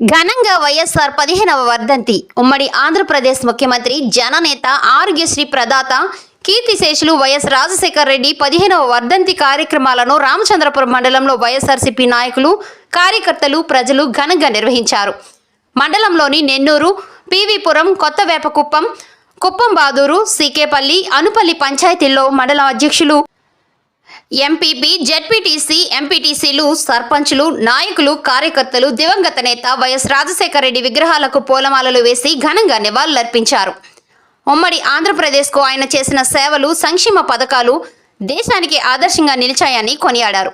ఘనంగా వైఎస్ఆర్ పదిహేనవ వర్ధంతి. ఉమ్మడి ఆంధ్రప్రదేశ్ ముఖ్యమంత్రి జననేత ఆరోగ్యశ్రీ ప్రదాత కీర్తిశేషులు వైఎస్ రాజశేఖర్ రెడ్డి పదిహేనవ వర్ధంతి కార్యక్రమాలను రామచంద్రపురం మండలంలో వైఎస్ఆర్సీపీ నాయకులు కార్యకర్తలు ప్రజలు ఘనంగా నిర్వహించారు. మండలంలోని నెన్నూరు పీవీపురం కొత్తవేపకుప్పం కుప్పం బాదూరు సీకేపల్లి అనుపల్లి పంచాయతీల్లో మండల అధ్యక్షులు ఎంపీపీ జెడ్పీటీసీ ఎంపీటీసీలు సర్పంచులు నాయకులు కార్యకర్తలు దివంగత నేత వైఎస్ రాజశేఖర రెడ్డి విగ్రహాలకు పూలమాలలు వేసి ఘనంగా నివాళులర్పించారు. ఉమ్మడి ఆంధ్రప్రదేశ్కు ఆయన చేసిన సేవలు సంక్షేమ పథకాలు దేశానికి ఆదర్శంగా నిలిచాయని కొనియాడారు.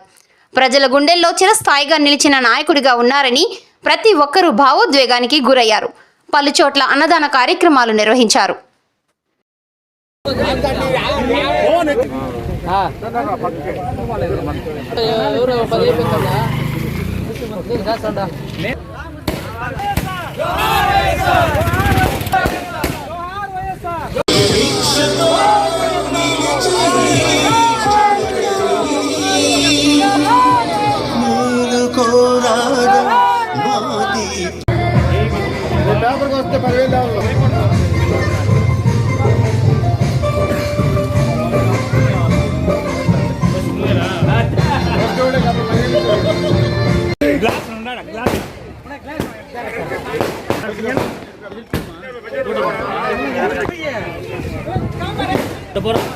ప్రజల గుండెల్లో చిరస్థాయిగా నిలిచిన నాయకుడిగా ఉన్నారని ప్రతి ఒక్కరూ భావోద్వేగానికి గురయ్యారు. పలుచోట్ల అన్నదాన కార్యక్రమాలు నిర్వహించారు. ఎవరు పది అయిపోతుందా పేపర్కి వస్తే పదివేలు లేవాలి போறோம் போறோம்